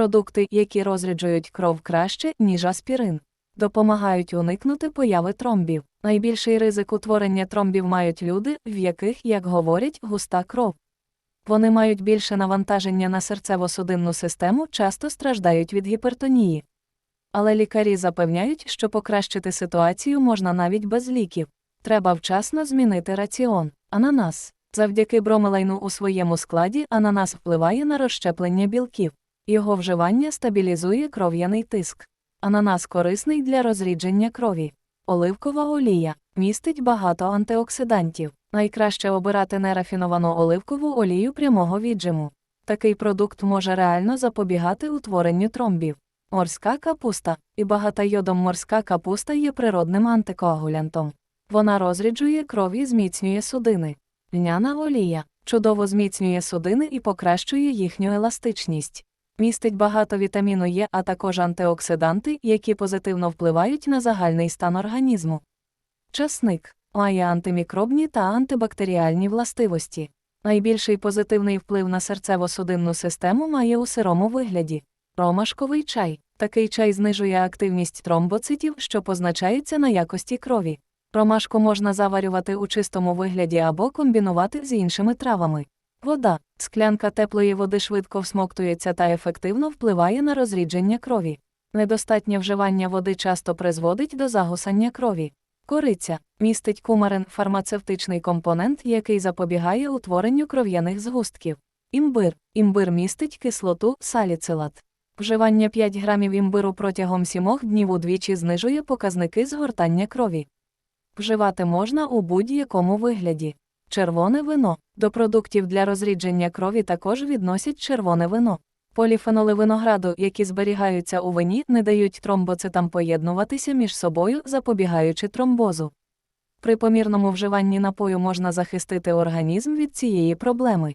продукти, які розряджують кров краще, ніж аспірин, допомагають уникнути появи тромбів. Найбільший ризик утворення тромбів мають люди, в яких, як говорять, густа кров. Вони мають більше навантаження на серцево-судинну систему, часто страждають від гіпертонії. Але лікарі запевняють, що покращити ситуацію можна навіть без ліків. Треба вчасно змінити раціон. Ананас. Завдяки бромелейну у своєму складі ананас впливає на розщеплення білків. Його вживання стабілізує кров'яний тиск. Ананас корисний для розрідження крові. Оливкова олія містить багато антиоксидантів. Найкраще обирати нерафіновану оливкову олію прямого віджиму. Такий продукт може реально запобігати утворенню тромбів. Морська капуста і багата йодом морська капуста є природним антикоагулянтом. Вона розріджує кров і зміцнює судини. Льняна олія чудово зміцнює судини і покращує їхню еластичність. Містить багато вітаміну Е, а також антиоксиданти, які позитивно впливають на загальний стан організму. Часник має антимікробні та антибактеріальні властивості. Найбільший позитивний вплив на серцево-судинну систему має у сирому вигляді. Ромашковий чай. Такий чай знижує активність тромбоцитів, що позначається на якості крові. Ромашку можна заварювати у чистому вигляді або комбінувати з іншими травами. Вода. Склянка теплої води швидко всмоктується та ефективно впливає на розрідження крові. Недостатнє вживання води часто призводить до загусання крові. Кориця містить кумарин фармацевтичний компонент, який запобігає утворенню кров'яних згустків. Імбир. Імбир містить кислоту саліцилат. Вживання 5 грамів імбиру протягом 7 днів удвічі знижує показники згортання крові. Вживати можна у будь-якому вигляді. Червоне вино. До продуктів для розрідження крові також відносять червоне вино. Поліфеноли винограду, які зберігаються у вині, не дають тромбоцитам поєднуватися між собою, запобігаючи тромбозу. При помірному вживанні напою можна захистити організм від цієї проблеми.